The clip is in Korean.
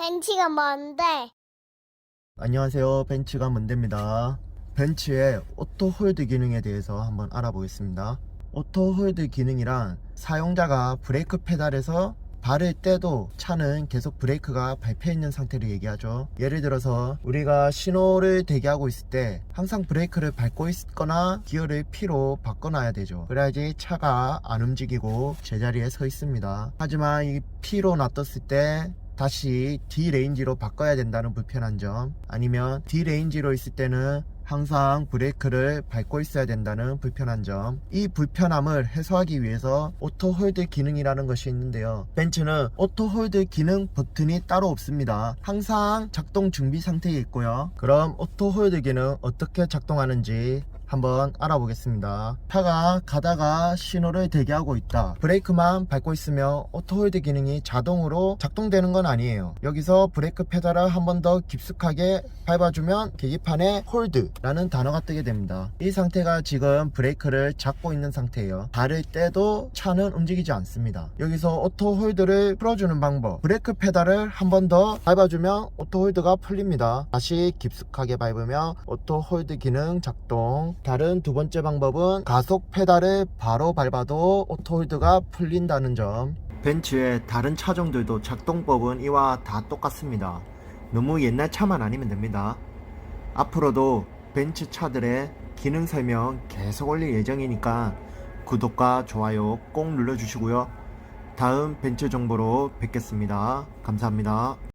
벤치가 뭔데? 안녕하세요. 벤츠가 문대입니다. 벤츠의 오토 홀드 기능에 대해서 한번 알아보겠습니다. 오토 홀드 기능이란 사용자가 브레이크 페달에서 발을 떼도 차는 계속 브레이크가 밟혀 있는 상태를 얘기하죠. 예를 들어서 우리가 신호를 대기하고 있을 때 항상 브레이크를 밟고 있거나 기어를 P로 바꿔놔야 되죠. 그래야지 차가 안 움직이고 제자리에 서 있습니다. 하지만 이 P로 놔뒀을 때 다시 D 레인지로 바꿔야 된다는 불편한 점 아니면 D 레인지로 있을 때는 항상 브레이크를 밟고 있어야 된다는 불편한 점. 이 불편함을 해소하기 위해서 오토 홀드 기능이라는 것이 있는데요. 벤츠는 오토 홀드 기능 버튼이 따로 없습니다. 항상 작동 준비 상태에 있고요. 그럼 오토 홀드 기능 어떻게 작동하는지 한번 알아보겠습니다. 차가 가다가 신호를 대기하고 있다. 브레이크만 밟고 있으면 오토홀드 기능이 자동으로 작동되는 건 아니에요. 여기서 브레이크 페달을 한 번 더 깊숙하게 밟아주면 계기판에 홀드 라는 단어가 뜨게 됩니다. 이 상태가 지금 브레이크를 잡고 있는 상태예요. 발을 떼도 차는 움직이지 않습니다. 여기서 오토홀드를 풀어주는 방법. 브레이크 페달을 한 번 더 밟아주면 오토홀드가 풀립니다. 다시 깊숙하게 밟으면 오토홀드 기능 작동. 다른 두 번째 방법은 가속 페달을 바로 밟아도 오토홀드가 풀린다는 점. 벤츠의 다른 차종들도 작동법은 이와 다 똑같습니다. 너무 옛날 차만 아니면 됩니다. 앞으로도 벤츠 차들의 기능 설명 계속 올릴 예정이니까 구독과 좋아요 꼭 눌러주시고요. 다음 벤츠 정보로 뵙겠습니다. 감사합니다.